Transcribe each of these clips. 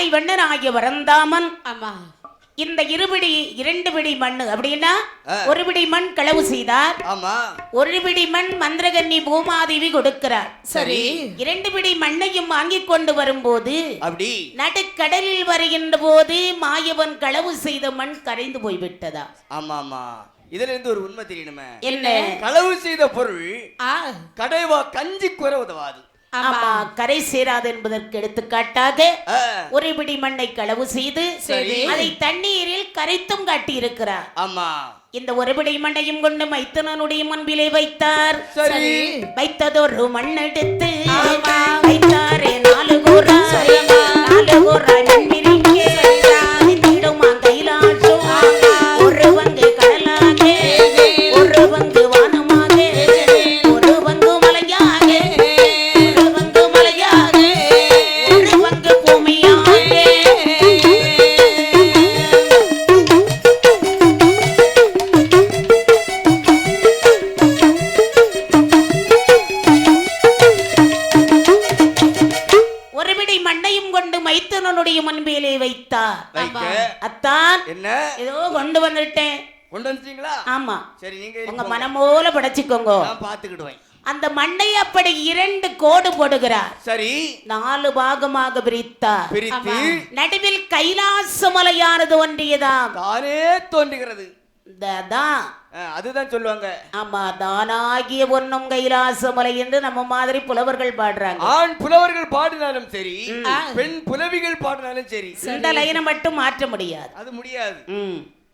பாலிவண்ணன் ஆகிய வரந்தாமன் ஆமா. இந்த இருபிடி இரண்டு பிடி மண் அப்படின்னா. ஒரு பிடி மண் களவு செய்தார். ஆமா. ஒரு பிடி மண் மந்திரகன்னி பூமாதேவி கொடுக்கிறார். சரி. இரண்டு பிடி மண்ணையும் வாங்கிக் கொண்டு வரும்போது அப்படி. நடுக்கடலில் வருகின்ற போது மாயவன் களவு செய்த மண் கரைந்து போய்விட்டதா? ஆமா ஆமா இதுல இருந்து ஒரு உண்மை தெரியணுமே. என்ன? களவு செய்த பொருள் ஆ. கடைவா கஞ்சி குற உதவாது. ஆமா. கரை சேராது என்பதற்கு எடுத்துக்காட்டாக ஆ, ஒரு பிடி மண்ணை களவு செய்து. அதை தண்ணீரில் கரைத்தும் காட்டி இருக்கிறார் ஆமா. இந்த ஒரு பிடி மண்ணையும் கொண்டு மைத்தனனுடைய முன்பிலே வைத்தார். சரி. வைத்ததொரு மண் எடுத்து வைத்தாரே நாலு கூறாய் நாலு கூறாய் மண் சரி நீங்க உங்க. மனமோல படைச்சுக்கோங்க. பாத்துக்கிடுவேன் அந்த மண்ணை அப்படி இரண்டு கோடு போடுகிறார். சரி. நாலு பாகமாக பிரித்தார். பிரித்து நடுவில் கைலாச மலையானது ஒன்றியதாம். தானே தோன்றுகிறது. இந்த- தான் ஆ, அதுதான் சொல்லுவாங்க. ஆமா தானாகிய பொன்னும் கைலாச மலை என்று நம்ம மாதிரி புலவர்கள் பாடுறாங்க. ஆண் புலவர்கள் பாடினாலும் சரி பெண் புலவிகள் பாடினாலும் சரி இந்த லைனை மட்டும் மாற்ற முடியாது. அது முடியாது.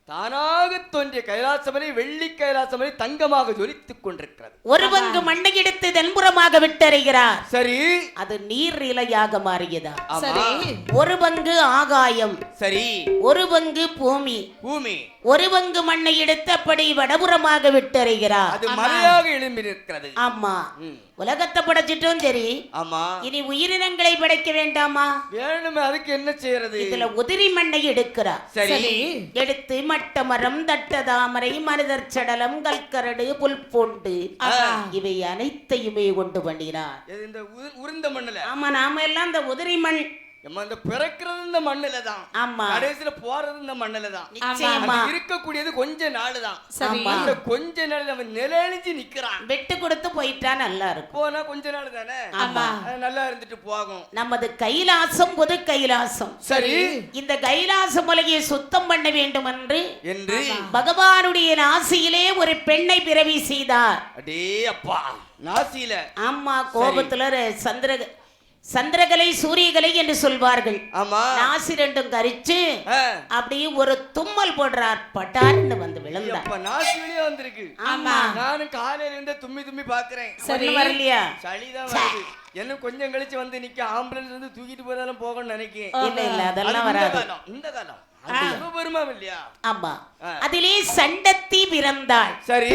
தானாக தோன்றிய கைலாசமலை வெள்ளி கைலாசமலை தங்கமாக ஜொலித்துக் கொண்டிருக்கிறது. ஒரு பங்கு மண்ணை எடுத்து தென்புறமாக விட்டறிகிறார். சரி. அது நீர் இலையாக மாறியதா? சரி. ஒரு பங்கு ஆகாயம். சரி. ஒரு பங்கு பூமி. பூமி. ஒரு பங்கு மண்ணை எடுத்து அப்படி வடபுறமாக விட்டறிகிறார். அது மலையாக எழும்பி நிற்கிறது ஆமா. உலகத்தை படைச்சிட்டும் சரி. ஆமா. இனி உயிரினங்களை படைக்க வேண்டாமா? வேணுமே அதுக்கு என்ன செய்யறது? இதுல உதிரி மண்ணை எடுக்கிறார். சரி. எடுத்து மட்ட மரம் தட்ட தாமரை மனிதர் சடலம் கல்கரடு புல் பூண்டு. இவை அனைத்தையுமே கொண்டு பண்ணினார். இந்த உரு- உருண்ட மண்ணுல? ஆமா நாம எல்லாம் இந்த உதிரி மண் நம்ம இந்த பிறக்கிறது இந்த மண்ணுல தான். ஆமா. கடைசியில போறது இந்த மண்ணுல தான். நிச்சயமா. இருக்கக்கூடியது கொஞ்ச நாள் தான். சரி. அந்த கொஞ்ச நாள் அவன் நிலையழிஞ்சு நிக்கிறான். விட்டு கொடுத்து போயிட்டா நல்லா இருக்கும். போனா கொஞ்ச நாள் தானே? ஆமா. நல்லா இருந்துட்டு போகும். நமது கைலாசம் புது கைலாசம். சரி. இந்த கைலாச மலையை சுத்தம் பண்ண வேண்டும் என்று என்று பகவானுடைய நாசியிலே ஒரு பெண்ணை பிறவி செய்தார். அடே அப்பா நாசியில. ஆமா கோபத்துல சந்திர சந்திரகலை சூரியகலை என்று சொல்வார்கள். ஆமா. நாசி ரெண்டும் கரிச்சு. அப்படியே ஒரு தும்மல் போடுறார். பட்டார்னு வந்து விழுந்தார் அப்ப நாசி வெளியே வந்திருக்கு? ஆமா. நானும் காலையில இருந்தே தும்மி தும்மி பாக்குறேன். சரி. வரலையா? சளிதான் வருது. என்ன கொஞ்சம் கழிச்சு வந்து நிக்க. ஆம்புலன்ஸ் வந்து தூக்கிட்டு போதாலும் போகணும்னு நினைக்கிறேன் இல்ல இல்ல அது அதெல்லாம் வராது. இந்த காலம். இல்லையா ஆமா. அதிலே சண்டத்தி பிறந்தாள். சரி.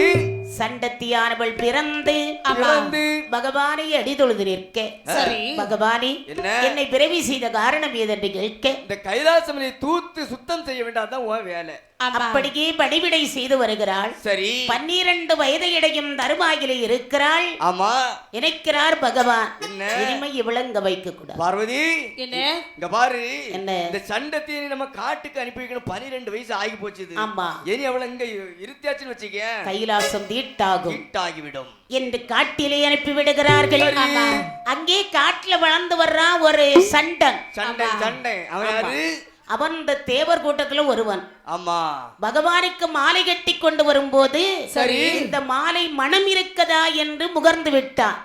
சண்டத்தியானவள் பிறந்து பிறந்து. பகவானை அடி தொழுது நிற்க சரி பகவானே என்ன? பிறவி செய்த காரணம் ஏதென்று கேட்க. இந்த கைலாசமலை தூத்து சுத்தம் செய்ய வேண்டாம் உன் வேலை. அப்படியே பணிவிடை செய்து வருகிறாள். சரி. பன்னிரண்டு வயதையடையும் தருமாயிலே இருக்கிறாள். ஆமா. நினைக்கிறார் பகவான். இனிமை இவளங்க வைக்க கூடாது. பார்வதி. என்ன? இங்க பாரு. என்ன? இந்த சண்டத்தை நம்ம காட்டுக்கு அனுப்பி வைக்கணும். பனிரெண்டு வயசு ஆகி போச்சுது. ஆமா. இனி அவளை இங்க இருத்தியாச்சுன்னு வச்சுக்க கைலாசம் தீட்டாகும். ஹிட்டாகிவிடும் என்று காட்டிலே அனுப்பி விடுகிறார்கள். அங்கே காட்டுல வளர்ந்து வர்றான் ஒரு சண்டன். சண்டை சண்டை அவன் அவன் இந்த தேவர் கூட்டத்துல ஒருவன். ஆமா. பகவானுக்கு மாலை கட்டி கொண்டு வரும்போது சரி. இந்த மாலை மனம் இருக்கதா என்று முகர்ந்து விட்டான்.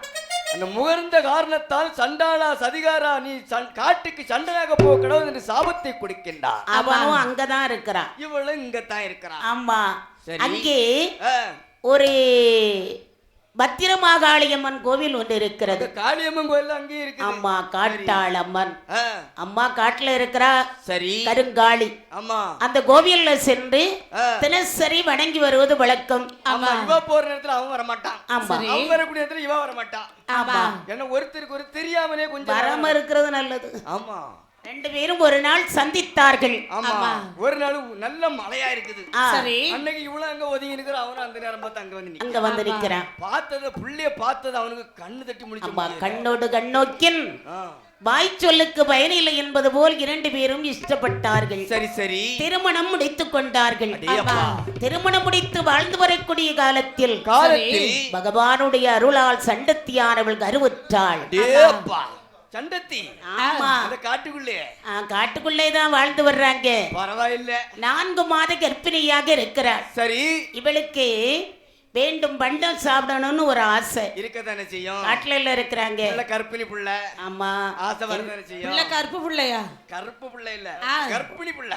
அந்த முகர்ந்த காரணத்தால் சண்டாளா சதிகாரா நீ காட்டுக்கு சண்டையாக போ கடவுள் என்று சாபத்தை கொடுக்கின்றார் அவனும் அங்கதான் இருக்கிறான். இவளும் இங்கத்தான் இருக்கிறான். ஆமா. சரி. அங்கே ஒரு பத்திரமாகாளியம்மன் கோவில் ஒன்று இருக்கிறது. காளியம்மன் கோயில் அங்கேயே இருக்குது. அம்மா காட்டாள் அம்மன் அம்மா காட்டுல இருக்கிறா சரி. கருங்காளி. ஆமா. அந்த கோவில்ல சென்று. தினசரி வணங்கி வருவது வழக்கம். ஆமா இவ போற நேரத்துல அவன் வர மாட்டான் ஆமா அவன் வரக்கூடிய நேரத்துல இவ வர மாட்டான் ஆமா. ஏன்னா ஒருத்தருக்கு ஒரு தெரியாமலே கொஞ்சம் வராம இருக்கிறது நல்லது. ஆமா. ரெண்டு பேரும் ஒரு நாள் சந்தித்தார்கள். ஆமா. ஒரு நாள் நல்ல மழையா இருக்குது. சரி. அன்னைக்கு இவ்வளவு அங்க ஒதுங்கி இருக்கிற அவனும் அந்த நேரம் பார்த்து அங்க வந்து அங்க வந்து நிக்கிறான். பார்த்தத புள்ளைய பார்த்தது அவனுக்கு கண்ணு தட்டி முடிச்சு கண்ணோடு கண்ணோக்கின். வாய்ச்சொல்லுக்கு பயனில்லை என்பது போல் இரண்டு பேரும் இஷ்டப்பட்டார்கள். சரி சரி. திருமணம் முடித்துக் கொண்டார்கள். திருமணம் முடித்து வாழ்ந்து வரக்கூடிய காலத்தில் காலத்தில் பகவானுடைய அருளால் சண்டத்தியானவள் கருவுற்றாள். ஆமா அந்த காட்டுக்குள்ளே. காட்டுக்குள்ளே தான் வாழ்ந்து வர்றாங்க. பரவாயில்ல. நான்கு மாத கர்ப்பிணியாக இருக்கிறாள். சரி. இவளுக்கு வேண்டும் பண்டம் சாப்பிடணும்னு ஒரு ஆசை. இருக்கத்தானே செய்யும்? காட்டுல இருக்கிறாங்க. நல்ல கற்பிணி புள்ள. ஆமா. ஆசை வரதானே செய்யும்? பிள்ளை கருப்பு பிள்ளையா? கருப்பு புள்ள இல்ல. ஆ. கர்ப்பிணி புள்ள.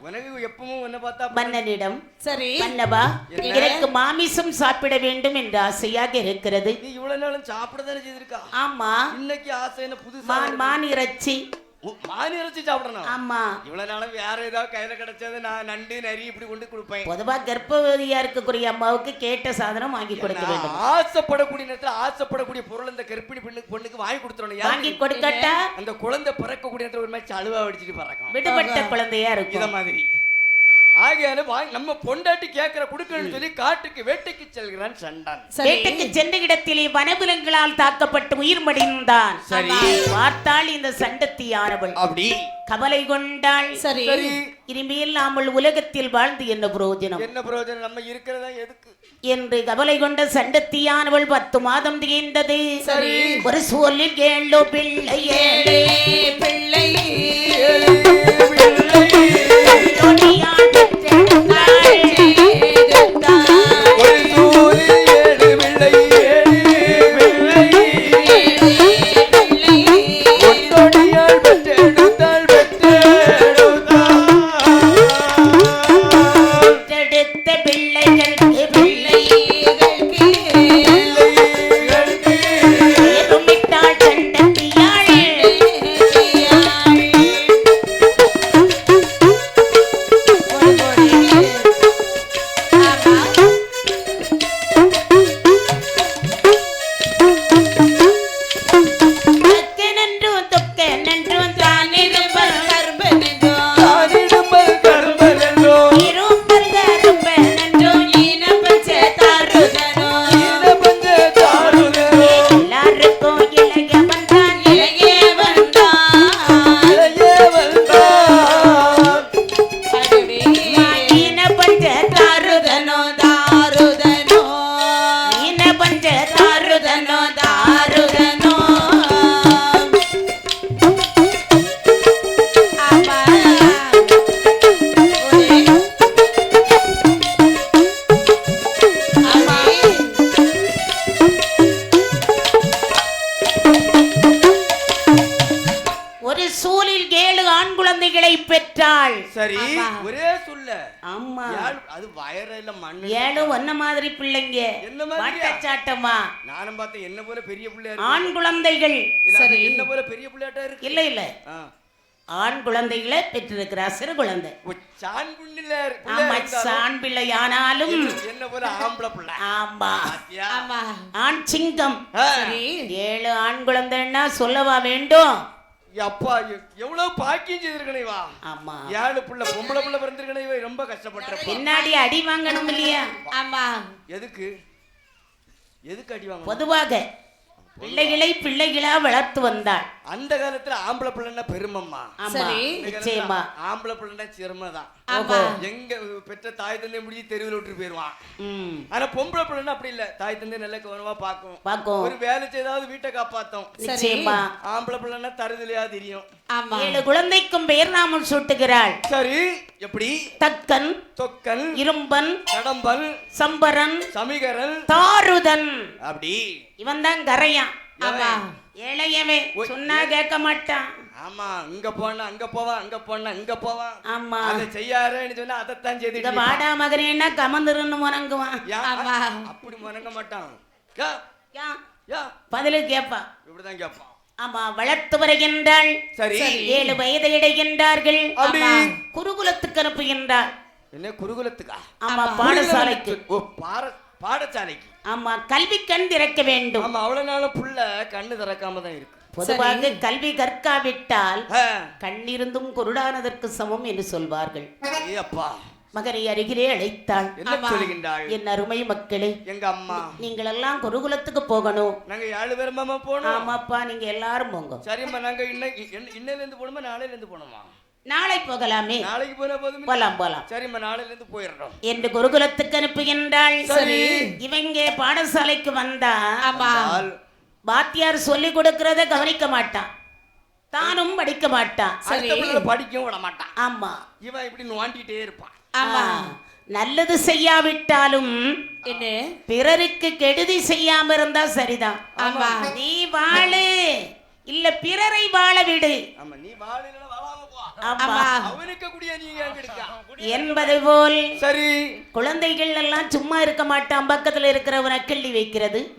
உனக்கு எப்பவும் உன்னை பார்த்தா மன்னனிடம் சரி. மன்னவா? எனக்கு மாமிசம் சாப்பிட வேண்டும் என்ற ஆசையாக இருக்கிறது. நீ இவ்வளவு நாளும் சாப்பிடதானே செய்திருக்கா? ஆமா. இன்னைக்கு ஆசை என்ன புதுசா மான் மான் இறைச்சி. மான் இறைச்சி சாப்பிடணும். ஆமா. இவ்வளவு நாளும் வேற ஏதாவது கையில கிடைச்சது நான் நண்டு நரி இப்படி கொண்டு கொடுப்பேன். பொதுவா கர்ப்பவதியா இருக்கக்கூடிய அம்மாவுக்கு கேட்ட சாதனம் வாங்கி கொடுக்க வேண்டும். ஆசைப்படக்கூடிய நேரத்துல ஆசைப்படக்கூடிய பொருள் இந்த கர்ப்பிணி பெண்ணுக்கு பொண்ணுக்கு வாங்கி கொடுத்துறணும் வாங்கி? கொடுக்கட்டா? அந்த குழந்தை பிறக்கக்கூடிய நேரத்துல ஒரு மாதிரி அழுவா வடிச்சிட்டு பறக்கும். விடுபட்ட குழந்தையா இத இருக்கும் மாதிரி. ஆகையால நம்ம பொண்டாட்டி கேட்கிற குடுக்கணும்னு சொல்லி காட்டுக்கு வேட்டைக்கு செல்கிறான் சண்டான். வேட்டைக்கு சென்ற இடத்திலே வனவிலங்குகளால் தாக்கப்பட்டு உயிர் மடிந்தான். சரி. பார்த்தாள் இந்த சண்டத்தியானவள் அப்படி. கவலை கொண்டாள். சரி. இனிமேல் நாமல் உலகத்தில் வாழ்ந்து என்ன பிரயோஜனம் என்ன பிரயோஜனம் நம்ம இருக்கிறதா எதுக்கு? என்று கவலை கொண்ட சண்டத்தியானவள் பத்து மாதம் திகைந்தது. சரி. ஒரு சூழலில் ஏழோ பிள்ளையே. பிள்ளை வாட்டச்சாட்டமா நானும் பார்த்தேன் என்ன போல பெரிய பிள்ளையா ஆண் குழந்தைகள். சரி. என்ன போல பெரிய பிள்ளையாட்டா இருக்கு? இல்ல இல்ல. ஆண் குழந்தைகளை பெற்றிருக்கிறா சிறு குழந்தை. புண்ணில ஆமா சாண் பிள்ளை ஆனாலும் என்ன போல ஆம்பளை பிள்ளை? ஆமா. பாத்தியா? ஆண் சிங்கம். ஆ. ஏழு ஆண் குழந்தைன்னா சொல்லவா வேண்டும்? அப்பா எவ்வளவு பாக்கியம் செய்திருக்கணும் இவா? ஆமா. ஏழு புள்ள பொம்பளை புள்ள பிறந்திருக்கணும் இவ ரொம்ப கஷ்டப்பட்டிருப்பா. பின்னாடி அடி வாங்கணும் இல்லையா? எதுக்கு? எதுக்கு அடி வாங்க பொதுவாக பிள்ளைகளை பிள்ளைகளா வளர்த்து வந்தாள் அந்த காலத்துல ஆம்பளை பிள்ளைன்னா பெருமம்மா. சரி. நிச்சயமா. ஆம்பளை பிள்ளைன்னா சிரமதான் ஆமா. எங்க பெற்ற தாய் தந்தை முடிஞ்சு தெருவில் விட்டு போயிருவான். ம். ஆனா பொம்பளை பிள்ளைன்னா அப்படி இல்ல. தாய் தந்தை நல்ல கவனமா பாக்கும் பாக்கும் ஒரு வேலை செய்தாவது வீட்டை காப்பாத்தும். நிச்சயமா. ஆம்பளை பிள்ளைன்னா தருதலையா தெரியும். ஏழு குழந்தைக்கும் பெயர் நாமம் சூட்டுகிறாள். சரி எப்படி? தக்கன் தொக்கல் இரும்பன் கடம்பல் சம்பரன் சமிகரல் தாருதன். அப்படி. இவன் தான் கரையான்? இளையவன் சொன்னா கேட்க மாட்டான் ஆமா இங்க போனா அங்க போவான் அங்க போனா இங்க போவான் ஆமா. அதை செய்யாருன்னு சொன்னா அதைத்தான் இந்த செய்துட்டு வாடா மகனேன்னா கமந்துருன்னு முறங்குவான் யா, ஆமா. அப்படி முறங்க மாட்டான். யா, யா, யா, பதிலு கேட்பான் இப்படிதான் கேட்பான் ஆமா வளர்த்து வருகின்றாள். சரி. ஏழு வயதை இடைகின்றார்கள். குருகுலத்துக்கு அனுப்புகின்றாள். என்ன குருகுலத்துக்கா? ஆமா பாடசாலைக்கு. ஓ பாட பாடசாலைக்கு. ஆமா கல்வி கண் திறக்க வேண்டும். ஆமா அவ்வளவு நாளும் புள்ள கண்ணு திறக்காம தான் இருக்கு. பொதுவாக கல்வி கற்காவிட்டால் கண்ணிருந்தும் குருடானதற்கு சமம் என்று சொல்வார்கள். அப்பா மகனை அருகிலே அழைத்தாள் என்ன சொல்லுகின்றாள் என் அருமை மக்களே எங்க அம்மா? நீங்கள் எல்லாம் குருகுலத்துக்கு போகணும். நாங்க ஏழு பேரும் போனோம். ஆமாப்பா நீங்க எல்லாரும் போங்க. சரிம்மா நாங்க இன்னைக்கு இன்னையில இருந்து போகணுமா நாளையில இருந்து போகணுமா? நாளை போகலாமே. நாளைக்கு போனா போதும். போலாம் போலாம். சரிம்மா நாளையில இருந்து போயிடுறோம். என்று குருகுலத்துக்கு அனுப்புகின்றாள். சரி. இவங்க பாடசாலைக்கு வந்தா ஆமா. ஆள் வாத்தியார் சொல்லி கொடுக்கறத கவனிக்க மாட்டான். தானும் படிக்க மாட்டான். பிள்ளை படிக்கவும் விட மாட்டான். ஆமா. இவன் இப்படி நோண்டிட்டே இருப்பான். ஆமா. நல்லது செய்யாவிட்டாலும் என்ன? பிறருக்கு கெடுதி செய்யாம இருந்தா சரிதான். ஆமா. நீ வாழு. இல்ல பிறரை வாழ விடு. ஆமா நீ வாழையில என்பது போல் சரி. குழந்தைகள் எல்லாம் சும்மா இருக்க மாட்டான். பக்கத்துல இருக்கிறவனை கிள்ளி வைக்கிறது.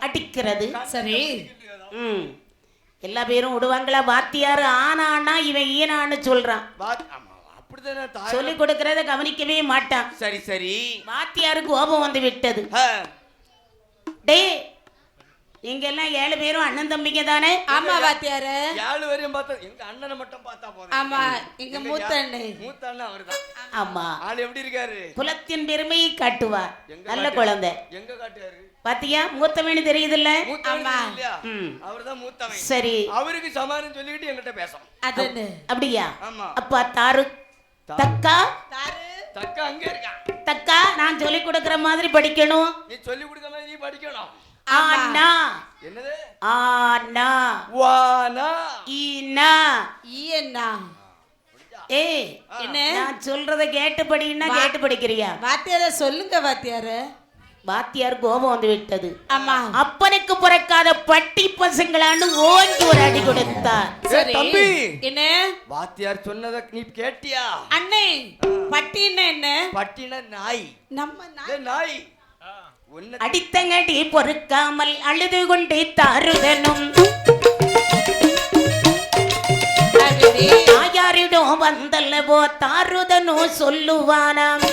அடிக்கிறது. சரி. ம். எல்லா பேரும் விடுவாங்களா? வாத்தியார் ஆனான்னா இவன் ஈனான்னு சொல்றான். சொல்லி கொடுக்கறத கவனிக்கவே மாட்டான். சரி சரி. வாத்தியாருக்கு கோபம் வந்து விட்டது. ஆ, எல்லாம் ஏழு பேரும் அண்ணன் தம்பிங்க தானே? ஆமா வாத்தியார. ஏழு வரையும் பார்த்தா எங்க அண்ணனை மட்டும் பார்த்தா போதும். ஆமா எங்க மூத்த அண்ணன் மூத்த அண்ணன் அவர்தான். ஆமா. ஆள் எப்படி இருக்காரு? குலத்தின் பெருமையை காட்டுவார். எங்க நல்ல காட்டுவாரு? குழந்தை. எங்க காட்டுறாரு பாத்தியா? மூத்தவனு தெரியுதுல்ல? மூத்தவன் ஆமா. அவர்தான் மூத்தவன். சரி. அவருக்கு சமாதானம் சொல்லிக்கிட்டு என்கிட்ட பேசும் அதன்னு அப்படியா? ஆமா. அப்பா தாரு. தக்கா? தக்க அங்க இருக்கான் தக்கா நான் சொல்லி கொடுக்கற மாதிரி படிக்கணும். நீ சொல்லி கொடுத்த மாதிரி நீ படிக்கணும். ஆனா. என்னது? ஆனா. வானா. ஈனா. ஈ என்ன ஏய் என்ன? நான் சொல்றத கேட்டு படின்னா கேட்டு படிக்கிறியா வாத்தியார சொல்லுங்க வாத்தியார. வாத்தியார் கோபம் வந்து விட்டது. ஆமா. அப்பனுக்கு பிறக்காத பட்டி பசங்களான்னு ஓங்கி ஒரு அடி கொடுத்தார். சரி. தம்பி. என்ன? வாத்தியார் சொன்னத நீ கேட்டியா? அண்ணே பட்டின்னா என்ன? பட்டின நாய். நம்ம ஏ, நாய். ஒன்னு அடித்தங்கடி பொறுக்காமல் அழுது கொண்டே தாருதனும். தாயாரிடம் வந்தல்லவோ தாருதனோ சொல்லுவானாம்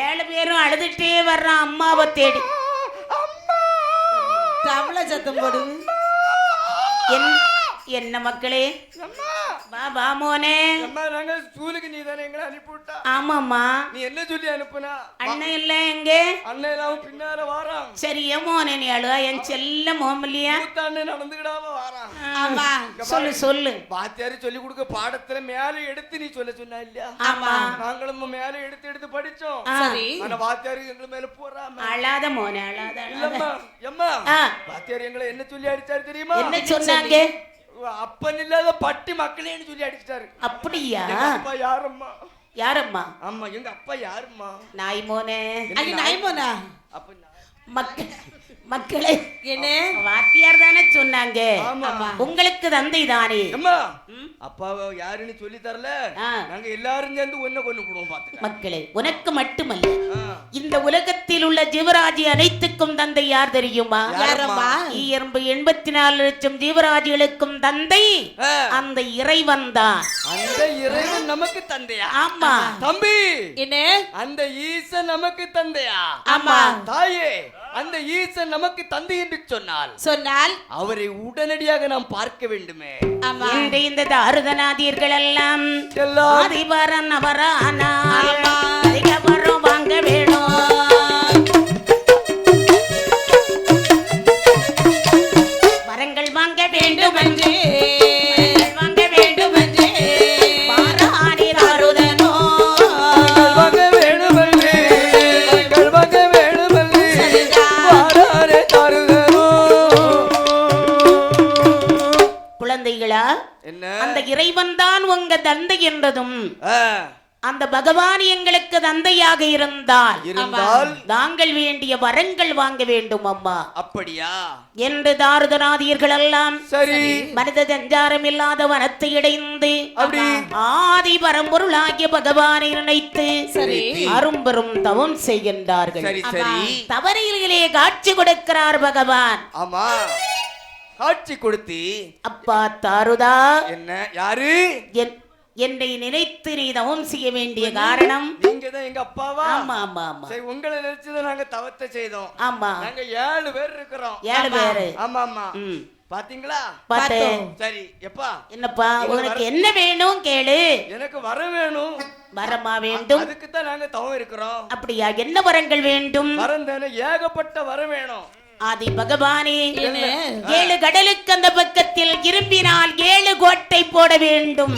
ஏழு பேரும் அழுதுட்டே வர்றான் அம்மாவை தேடி. தவளை சத்தம் போடுது என் என்ன மக்களே? வா வா மோனே. நாங்க ஸ்கூலுக்கு நீ தானே எங்களை அனுப்பிவிட்டா? ஆமாம்மா. நீ என்ன சொல்லி அனுப்புனா? அண்ணன் இல்ல எங்க? அண்ணன் எல்லாம் பின்னால வாரான். சரி மோனே நீ அழுவா? என் செல்ல மோமல்லையா? மூத்த அண்ணன் நடந்துக்கிடாம வாரான். ஆமா. சொல்லு சொல்லு. வாத்தியாரு சொல்லி கொடுக்க பாடத்துல மேல எடுத்து நீ சொல்ல சொன்னா இல்லையா? ஆமா. நாங்களும் மேல எடுத்து எடுத்து படிச்சோம். சரி. ஆனா வாத்தியாரு எங்களை மேல போறாம. அழாத மோனே அழாத இல்லம்மா எம்மா. வாத்தியார் எங்களை என்ன சொல்லி அடிச்சாரு தெரியுமா? என்ன சொன்னாங்க? அப்பன் இல்லாத பட்டி மக்களேன்னு சொல்லி அடிச்சிட்டாரு. அப்படியா? அப்பா யாரம்மா? யாரம்மா? ஆமா எங்க அப்பா யாரும்மா? நாய் மோனே அங்க நைமோனா அப்ப மக்கள் மக்களே என்ன? வாத்தியார் தானே சொன்னாங்க. ஆமா. உங்களுக்கு தந்தை தானே? அப்பாவை யாருன்னு சொல்லி தரல. நாங்க எல்லாரும் சேர்ந்து ஒண்ணு கொண்டு போடுவோம் மக்களே உனக்கு மட்டுமல்ல. இந்த உலகத்தில் உள்ள ஜீவராஜி அனைத்துக்கும் தந்தை யார் தெரியுமா? ஈயம்பு எண்பத்தி நாலு லட்சம் ஜீவராஜிகளுக்கும் தந்தை. அந்த இறைவன் தான். அந்த இறைவன் நமக்கு தந்தையா? ஆமா. தம்பி. என்ன? அந்த ஈசன் நமக்கு தந்தையா? ஆமா. தாயே அந்த ஈசன் நமக்கு தந்தை என்று சொன்னால் சொன்னால்? அவரை உடனடியாக நாம் பார்க்க வேண்டுமே. ஆமா. இன்று இந்த தாருதநாதியர்கள் எல்லாம் ஆதிபரன். அதிக வரம் வாங்க வேண்டும். குழந்தைகளா? அந்த இறைவன் தான் உங்க தந்தை என்றதும் அந்த பகவான் எங்களுக்கு தந்தையாக இருந்தால்? இருந்தால் நாங்கள் வேண்டிய வரங்கள் வாங்க வேண்டும் அம்மா. அப்படியா? என்று தாருதனாதியர்கள் எல்லாம் சரி. மனித சஞ்சாரம் இல்லாத வனத்தை இடைந்து ஆதி பரம்பொருளாகிய பகவானை நினைத்து சரி. அரும்பெரும் தவம் செய்கின்றார்கள். தவறையிலே காட்சி கொடுக்கிறார் பகவான். ஆமா காட்சி கொடுத்தி அப்பா தாருதா. என்ன யாரு? என்- என்னை நினைத்து நீ தவம் செய்ய வேண்டிய காரணம். நீங்க தான் எங்க அப்பாவா? ஆமா ஆமா ஆமா. சரி உங்களை நினைச்சுதான் நாங்க தவத்தை செய்தோம். ஆமா. நாங்க ஏழு பேர் இருக்கிறோம். ஏழு பேரு. ஆமா ஆமா. பாத்தீங்களா? பார்த்தேன். சரி எப்பா? என்னப்பா உனக்கு என்ன வேணும் கேளு. எனக்கு வர வேணும். வரமா வேண்டும். அதுக்கு தான் நாங்க தவம் இருக்கிறோம். அப்படியா? என்ன வரங்கள் வேண்டும்? வரம் தானே ஏகப்பட்ட வர வேணும். ஆதி பகவானே? ஏழு கடலுக்கு அந்த பக்கத்தில் இரும்பினால் ஏழு கோட்டை போட வேண்டும்.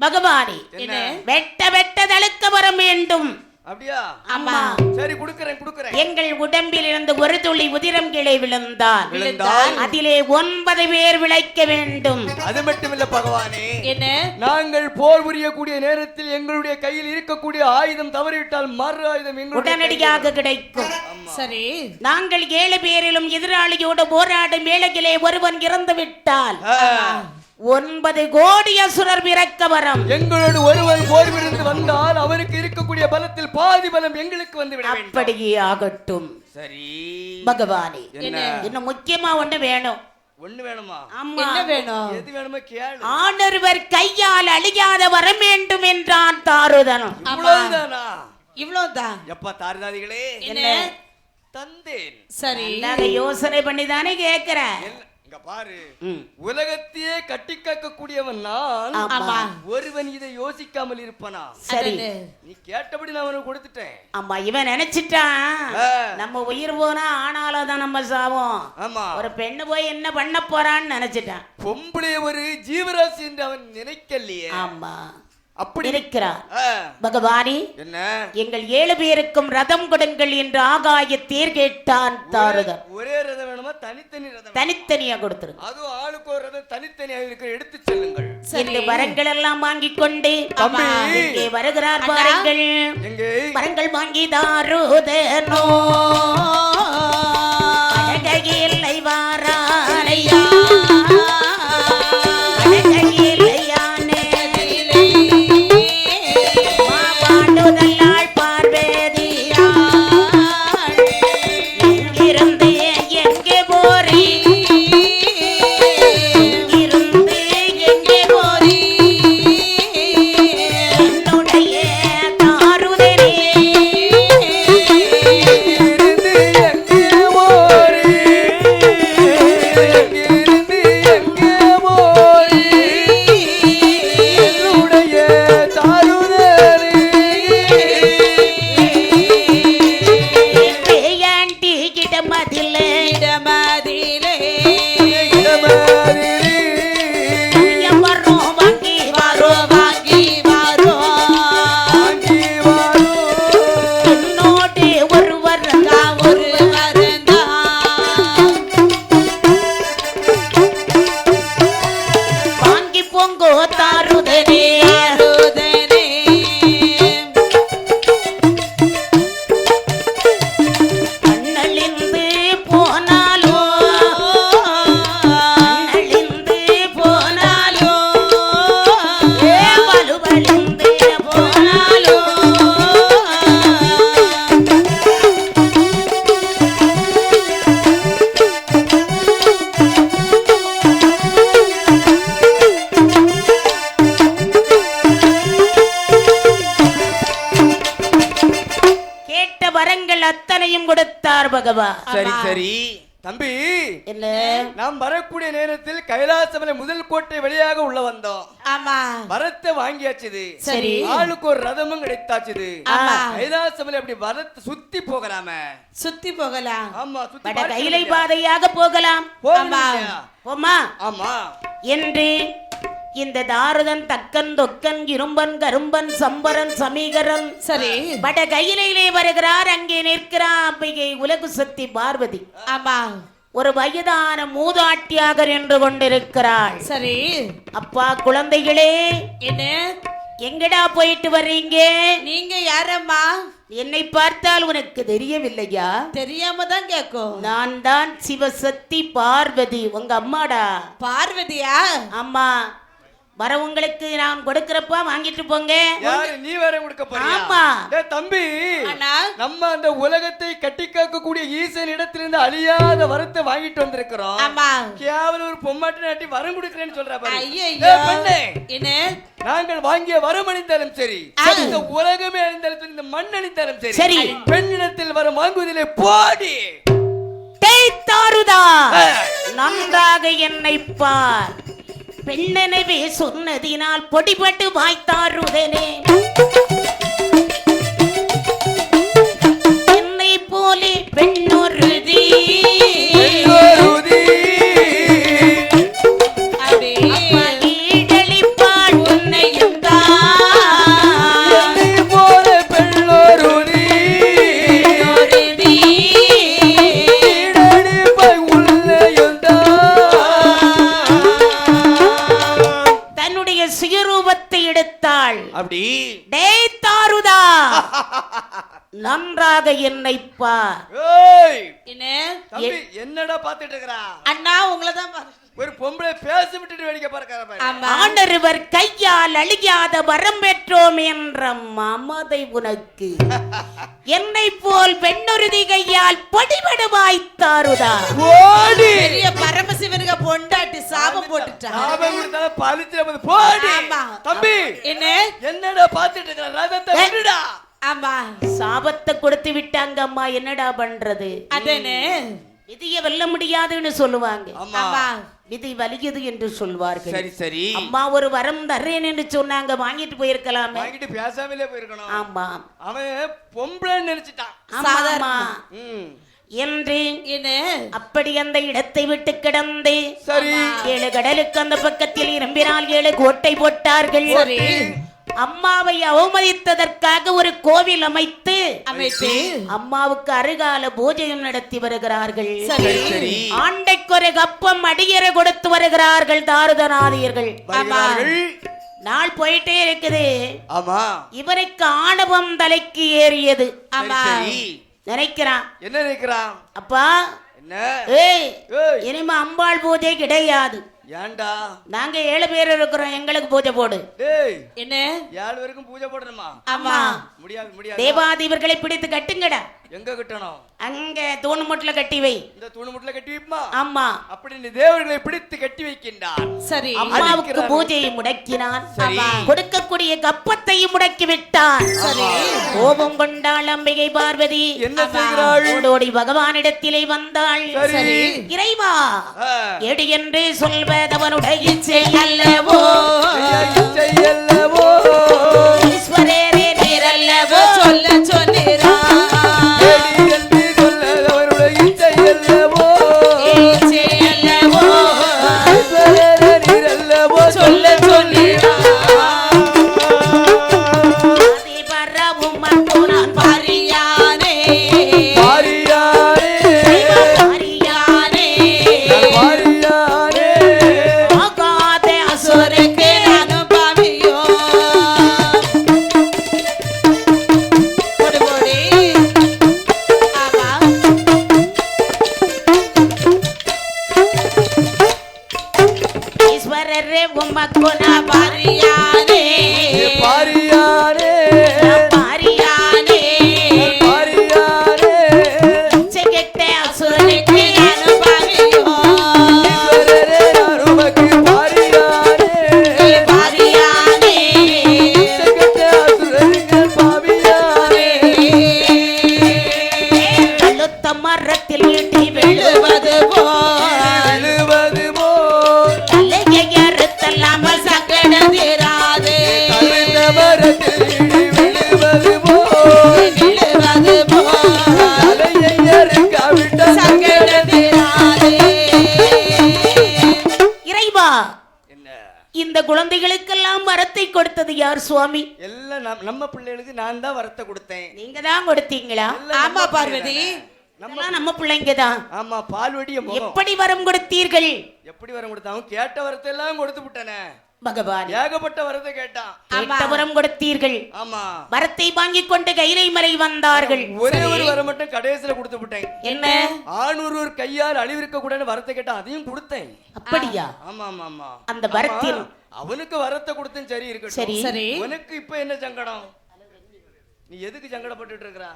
பகவானே என்ன? வெட்ட வெட்ட தழுக்க வர வேண்டும். அப்படியா? அம்மா சரி குடுக்கறேன் குடுக்கறேன். எங்கள் உடம்பில் இருந்து ஒரு துளி உதிரம் கீழே விழுந்தால் விழுந்தால்? அதிலே ஒன்பது பேர் விளைக்க வேண்டும். அது மட்டுமில்ல பகவானே. என்ன? நாங்கள் போர் புரியக்கூடிய நேரத்தில் எங்களுடைய கையில் இருக்கக்கூடிய ஆயுதம் தவறிவிட்டால் மறு ஆயுதம் உடனடியாக கிடைக்கும். சரி. நாங்கள் ஏழு பேரிலும் எதிராளியோடு போராடும் வேளையிலே ஒருவன் இறந்து விட்டால் ஒன்பது கோடி அசுரர் பிறக்க வரம். எங்களோடு ஒருவன் போர் புரிந்து வந்தால் அவனுக்கு இருக்கக்கூடிய பலத்தில் பாதி பலம் எங்களுக்கு வந்து விட வேண்டும். அப்படியே ஆகட்டும். சரி. பகவானே என்ன? இன்னும் முக்கியமா ஒண்ணு வேணும். ஒண்ணு வேணுமா? ஆமா. என்ன வேணும்? எது வேணுமோ கேளு. ஆண்டொருவர் கையால் அழியாத வரம் வேண்டும் என்றான் தாருதனும். இவ்வளவுதானா? இவ்வளவுதான். எப்பா தாரிதாதிகளே? என்ன? தந்தேன். சரி. யோசனை பண்ணி தானே கேக்குறேன் இங்க பாரு. உலகத்தையே கட்டி காக்கக்கூடியவன் நான். ஒருவன் இதை யோசிக்காமல் இருப்பனா? சரி? நீ கேட்டபடி நான் அவனுக்கு கொடுத்துட்டேன். ஆமா இவன் நினைச்சிட்டான். நம்ம உயிர் போனா ஆனாலும் தான் நம்ம சாவோம். ஆமா. ஒரு பெண்ணு போய் என்ன பண்ண போறான்னு நினைச்சிட்டான். பொம்பளை ஒரு ஜீவராசி என்று அவன் நினைக்கலையே. ஆமா. அப்படி இருக்கிறார். பகவானே என்ன? எங்கள் ஏழு பேருக்கும் ரதம் கொடுங்கள் என்று ஆகாய தேர் கேட்டான் தாருதன் ஒரே ரதம் வேணுமா? தனித்தனி ரதம்? தனித்தனியா கொடுத்துருங்க அதுவும் ஆளுக்கு ஒரு ரதம் தனித்தனியாக இருக்க. எடுத்து செல்லுங்கள். இந்த வரங்கள் எல்லாம் வாங்கிக் கொண்டு. இங்கே வருகிறார் பாருங்கள். எங்கே? வரங்கள் வாங்கி தாருதனோ. அழகையில்லை கைலாசமலை முதல் கோட்டை வழியாக உள்ள வந்தோம். ஆமா. வரத்தை வாங்கியாச்சுது. சரி. ஆளுக்கு ஒரு ரதமும் கிடைத்தாச்சுது. ஆமா. கைலாசமலை அப்படி வரத்தை சுத்தி போகலாமே? சுத்தி போகலாம். ஆமா சுத்தி வட கைலை. பாதையாக போகலாம். ஆமா. போமா ஆமா. என்று இந்த தாருதன் தக்கன் தொக்கன் இரும்பன் கரும்பன் சம்பரன் சமீகரன் சரி. வட கையிலே வருகிறார். அங்கே நிற்கிறார். அம்பிகை உலகு சக்தி பார்வதி. ஆமா. ஒரு வயதான மூதாட்டியாக நின்று கொண்டிருக்கிறாள். சரி. அப்பா குழந்தைகளே என்ன? எங்கடா போயிட்டு வர்றீங்க? நீங்க யாரம்மா? என்னை பார்த்தால் உனக்கு தெரியவில்லையா? தெரியாம தான் கேக்கும். நான் தான் சிவசக்தி பார்வதி உங்க அம்மாடா. பார்வதியா? ஆமா. வரவங்களுக்கு நான் கொடுக்கறப்பா வாங்கிட்டு போங்க. நீ வேற கொடுக்க போறியா? தம்பி நம்ம அந்த உலகத்தை கட்டி காக்கக்கூடிய ஈசன் இடத்திலிருந்து அழியாத வரத்தை வாங்கிட்டு வந்திருக்கிறோம். ஆமா. கேவலம் ஒரு பொம்மாட்டி நாட்டி வரம் கொடுக்கிறேன்னு சொல்ற பாரு. என்ன? நாங்கள் வாங்கிய வரம் அணிந்தாலும் சரி. இந்த உலகமே அணிந்தாலும் சரி இந்த மண் அணிந்தாலும் சரி சரி. பெண்ணிடத்தில் வரம் வாங்குவதிலே போடி. டேய் தாருதா? ஆ. நன்றாக என்னை பார். பெண்ணெனவே சொன்னதினால் பொடிபட்டு வாய்த்தாருதனே. என்னை போலே பெண்ணொருதி. எடுத்தாள் அப்படி டேய் தாருதா நன்றாக என்னை? பார் என்னடா பாத்துட்டு இருக்கறா அண்ணா உங்களை தான் ஒரு பொம்பளை பேச விட்டுட்டு வேடிக்கை பார்க்கற கையால் அழியாத வரம் பெற்றோம் என்ற மமதை உனக்கு. என்னை போல் பெண்ணொருதி கையால் படிபடுவாய் தாருதா. போடி. பெரிய பரமசிவனுக்கு பொண்டாட்டி சாபம் போட்டுட்டான் லாபம் கொடுத்தாலும் பலிச்சு போடி. தம்பி என்ன? என்னடா பாத்துட்டு இருக்கற ரதத்தை. விடுடா. ஆமா. சாபத்தை கொடுத்து விட்டாங்க அம்மா என்னடா பண்றது? அதனே. விதியை வெல்ல முடியாதுன்னு சொல்லுவாங்க. ஆமா. விதி வலியது என்று சொல்வார்கள். சரி சரி. அம்மா ஒரு வரம் தர்றேன் என்று சொன்னாங்க. வாங்கிட்டு போயிருக்கலாமே. வாங்கிட்டு பேசாமலே போயிருக்கணும். ஆமா. அவன் பொம்பளை நினைச்சிட்டான். ஆமா என்று அப்படி அந்த இடத்தை விட்டு கிடந்து சரி. ஏழு கடலுக்கு அந்த பக்கத்தில் இரும்பினால் ஏழு கோட்டை போட்டார்கள். சரி. அம்மாவை அவமதித்ததற்காக ஒரு கோவில் அமைத்து அமைத்து அம்மாவுக்கு அருகால பூஜையும் நடத்தி வருகிறார்கள். சரி. சரி ஆண்டைக்கு ஒரு கப்பம் அடியரை கொடுத்து வருகிறார்கள் தாருதநாதியர்கள் நாள் போயிட்டே இருக்குது. ஆமா. இவருக்கு ஆணவம் தலைக்கு ஏறியது. ஆமா. நினைக்கிறான். என்ன நினைக்கிறான்? அப்பா என்ன? இனிமே அம்பாள் பூஜை கிடையாது. ஏன்டா? நாங்க ஏழு பேர் இருக்கிறோம். எங்களுக்கு பூஜை போடு. டேய் என்ன? ஏழு பேருக்கும் பூஜை போடணுமா? ஆமா. முடியாது முடியாது. தேவாதீவர்களை பிடித்து கட்டுங்கடா. எங்க கட்டணும்? அங்க தூணு முட்டுல கட்டி வை. இந்த தூணு முட்டுல கட்டி வைப்பா ஆமா. அப்படி நீ தேவர்களை பிடித்து கட்டி வைக்கின்றான் சரி. அம்மாவுக்கு. பூஜையை முடக்கினான் சரி. கொடுக்கக்கூடிய கப்பத்தையும் முடக்கி விட்டான் சரி. கோபம் கொண்டாள் அம்பிகை பார்வதி. என்ன செய்கிறாள்? ஓடோடி பகவானிடத்திலே வந்தாள். சரி. இறைவா. எடு என்று சொல்வதவனுடைய செயல்லவோ ஐயா, இச்சையல்லவோ ஈஸ்வரரே நீரல்லவோ சொல்ல சொல்லிரா யார் சுவாமி. எல்லாம் நம்ம- நம்ம பிள்ளைகளுக்கு நான் தான் வரத்தை கொடுத்தேன். நீங்க தான் கொடுத்தீங்களா? ஆமா நம்ம பார்வதி. இதெல்லாம் நம்ம பிள்ளைங்க தான். ஆமா பால்வடிய முகம். எப்படி வரம் கொடுத்தீர்கள்? எப்படி வரம் கொடுத்தான்? கேட்ட வரத்தை எல்லாம் கொடுத்து விட்டனே. பகவான். ஏகப்பட்ட வரத்தை கேட்டான். கேட்ட வரம் கொடுத்தீர்கள். ஆமா. வரத்தை வாங்கிக் கொண்டு கைலை மலை வந்தார்கள். ஒரே ஒரு வரம் மட்டும் கடைசியில கொடுத்து விட்டேன். என்ன? ஆணூர் ஒரு கையால் அழிவிருக்க கூடாதுன்னு வரத்தை கேட்டான். அதையும் கொடுத்தேன். அப்படியா? ஆமா ஆமா ஆமா அந்த வரத்தில் அவனுக்கு வரத்தை கொடுத்தேன் சரி இருக்கட்டும். சரி. சரி. உனக்கு இப்ப என்ன சங்கடம்? நீ எதுக்கு சங்கடப்பட்டுட்டு இருக்கற?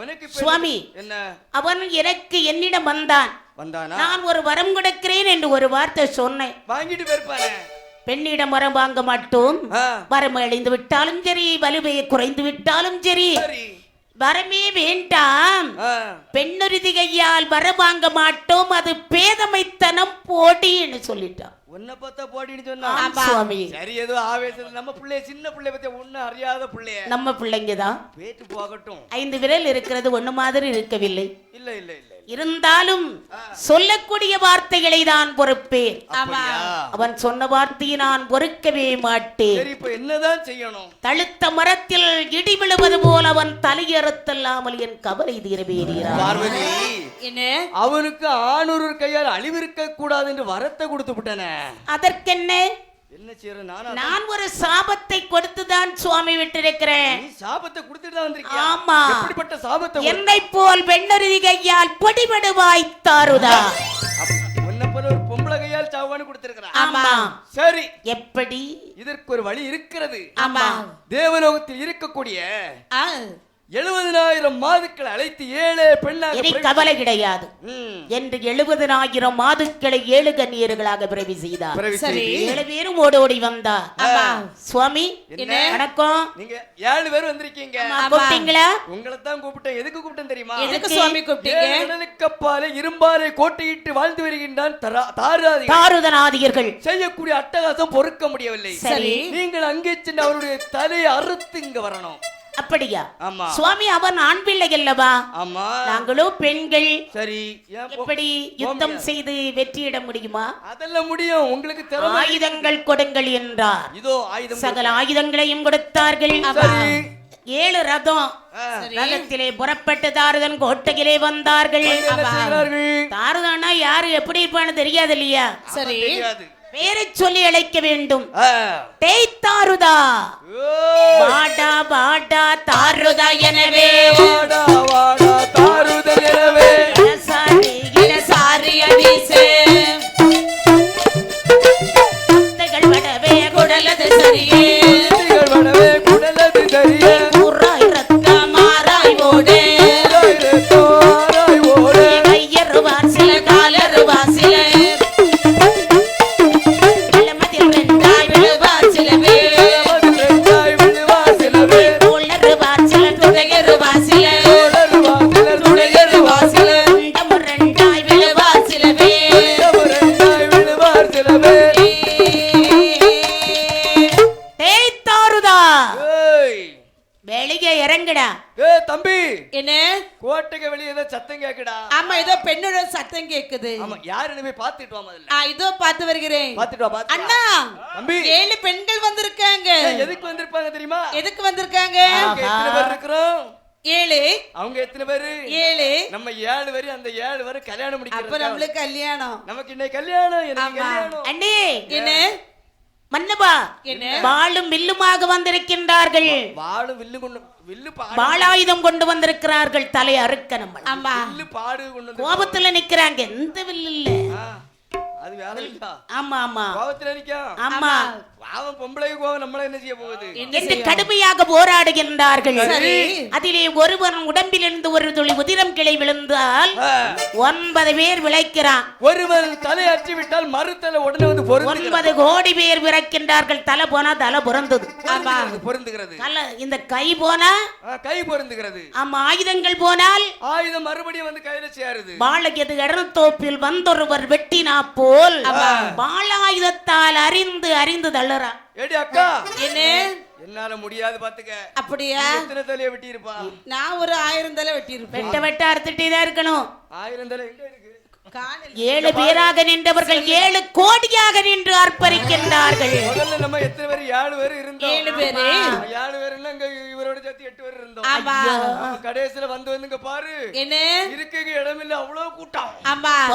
உனக்கு சுவாமி. என்ன? அவன் எனக்கு என்னிடம் வந்தான். வந்தானா? நான் ஒரு வரம் கொடுக்கிறேன் என்று ஒரு வார்த்தை சொன்னேன். வாங்கிட்டு போயிருப்பானே. பெண்ணிடம் வரம் வாங்க மாட்டோம். வரம் அழிந்து விட்டாலும் சரி வலுவையை குறைந்து விட்டாலும் சரி. வரமே வேண்டாம். பெண்ணுறுதி கையால் வர வாங்க மாட்டோம். அது பேதமைத்தனம் போடின்னு சொல்லிட்டான். உன்னை பார்த்தா போடின்னு சொன்னா? சுவாமி. சரி ஏதோ ஆவேசத்துல நம்ம பிள்ளைய சின்ன பிள்ளைய பத்தி ஒண்ணும் அறியாத பிள்ளைய. நம்ம பிள்ளைங்க தான். போகட்டும். ஐந்து விரல் இருக்கிறது ஒண்ணு மாதிரி இருக்கவில்லை. இல்ல இல்ல இல்ல. இருந்தாலும் சொல்லக்கூடிய வார்த்தைகளை தான் பொறுப்பேன்? அவன் சொன்ன வார்த்தையை நான் பொறுக்கவே மாட்டேன். சரி இப்ப என்னதான் செய்யணும்? தழுத்த மரத்தில் இடி விழுவது போல் அவன் தலையறுத்தல்லாமல் என் கவலை தீரவேறினார் பார்வதி என்ன? அவனுக்கு ஆணூர் கையால் அழிவிருக்க கூடாது என்று வரத்தை கொடுத்து விட்டனே. அதற்கென்ன? என்ன செய்யற நானா நான் ஒரு சாபத்தை கொடுத்துதான் சுவாமி விட்டிருக்கிறேன். நீ சாபத்தை கொடுத்துட்டு தான் வந்திருக்கியா? ஆமா. எப்படிப்பட்ட சாபத்தை என்னை போல் வெண்ணருதி கையால் பொடிபடுவாய் தாருதா? அப்ப உன்னை போல ஒரு பொம்பளை கையால் சாவான்னு கொடுத்திருக்கிறான் ஆமா. சரி. எப்படி? இதற்கு ஒரு வழி இருக்கிறது. ஆமா. தேவலோகத்தில் இருக்கக்கூடிய எழுபதனாயிரம் மாதுக்களை அழைத்து ஏழே பெண்ணாக இனி கவலை கிடையாது. ம், என்று எழுபதனாயிரம் மாதுக்களை ஏழு கண்ணீர்களாக பிறவி செய்தார். ஏழு பேரும் ஓடி ஓடி வந்தார். ஆமா. சுவாமி என்ன? வணக்கம். நீங்க ஏழு பேர் வந்திருக்கீங்க. கூப்பிட்டீங்களா? உங்களை தான் கூப்பிட்டேன். எதுக்கு கூப்பிட்டேன் தெரியுமா? எதுக்கு சுவாமி கூப்பிட்டீங்க? இரும்பாலை கோட்டையிட்டு வாழ்ந்து வருகின்றான் தாருதனாதிகர்கள். செய்யக்கூடிய அட்டகாசம் பொறுக்க முடியவில்லை. சரி. நீங்கள் அங்கே சென்று அவருடைய தலையை அறுத்து இங்க வரணும். அப்படியா? ஆமா. சுவாமி அவன் ஆண் பிள்ளை அல்லவா? ஆமா. நாங்களோ பெண்கள் சரி எப்படி யுத்தம் செய்து வெற்றியிட முடியுமா? அதெல்லாம் முடியும். உங்களுக்கு திறமை ஆயுதங்கள் கொடுங்கள் என்றார். இதோ ஆயுதம் சகல ஆயுதங்களையும் கொடுத்தார்கள். சரி. ஏழு ரதம் ரதத்திலே புறப்பட்டு தாருதன் கோட்டையிலே வந்தார்கள். தாருதன்னா யாரு? எப்படி இருப்பான்னு தெரியாது இல்லையா? சரி. தெரியாது. பேரை சொல்லி அழைக்க வேண்டும். ஆ. தேய் தாருதா ஓ, வாடா வாடா தாருதா எனவே. வாடா வாடா தாருதல் எனவே. வீசு குழந்தைகள் வடவே குடலது சரியே. பாத்துட்டு வா முதல்ல. ஆ, இதோ பார்த்து வருகிறேன். பாத்துட்டு வா பாத்துட்டு வா. அண்ணா தம்பி. ஏழு பெண்கள் வந்திருக்காங்க. ஏய், எதுக்கு வந்திருப்பாங்க தெரியுமா? எதுக்கு வந்திருக்காங்க? எத்தனை பேர் இருக்கிறோம்? ஏழு. அவங்க எத்தனை பேரு? ஏழு. நம்ம ஏழு பேரு அந்த ஏழு பேரு கல்யாணம் அப்ப நம்மளுக்கு கல்யாணம். நமக்கு இன்னைக்கு கல்யாணம் எனக்கு ஆமா. கல்யாணம். அண்ணே என்ன? மன்னபா என்ன? வாளும் வில்லுமாக வந்திருக்கின்றார்கள். வாழும் வில்லு கொண்டு வில்லு வாளாயுதம் கொண்டு வந்திருக்கிறார்கள். தலை அறுக்க நம்ம ஆமா வில்லு பாடு கொண்டு கோபத்துல நிக்கிறாங்க. எந்த வில்லு இல்ல. அது வேற இல்ல ஆமா. ஆமா கோபத்துல நிக்கும் ஆமா. பாவம் பொம்பளைக்கு கோவம் நம்மள என்ன செய்ய போகுது? என்று? கடுமையாக போராடுகின்றார்கள். சரி. அதிலே ஒருவன் உடம்பிலிருந்து ஒரு துளி உதிரம் கிளை விழுந்தால் ஒன்பது பேர் விளைக்கிறான். ஒருவர் தலை அற்றி விட்டால் மறுத்தலை உடனே வந்து ஒன்பது கோடி பேர் விரைக்கின்றார்கள். தலை போனா தலை புறந்தது பொருந்துகிறது, தலை இந்த கை போனா கை பொருந்துகிறது. ஆமா ஆயுதங்கள் போனால் ஆயுதம் மறுபடியும் வந்து கையில சேருது. வாழையது இடத்தோப்பில் வந்தொருவர் வெட்டினா போல் வாழாயுதத்தால் அறிந்து அறிந்து தள்ளுறா ஏடி அக்கா? என்ன? என்னால முடியாது பாத்துக்க. அப்படியா? எத்தனை தலைய வெட்டி இருப்பா நான் ஒரு ஆயிரம் தலை வெட்டியிருப்பேன். வெட்ட வெட்ட அறுத்துட்டே தான் இருக்கணும். ஆயிரம் தலை எங்க இருக்கு? ஏழு பேராக நின்றவர்கள் ஏழு கோடியாக நின்று அர்ப்பணிக்கின்றார்கள். முதல்ல நம்ம எத்தனை பேர்? ஏழு பேர் இருந்தோம். ஏழு பேரு? ஏழு பேர் இங்க இவரோட சேர்த்து எட்டு பேர் இருந்தோம். ஆமா. நம்ம கடைசியில வந்து வந்துங்க பாரு. என்ன? இருக்க இடமில்ல அவ்வளவு கூட்டம். ஆமா.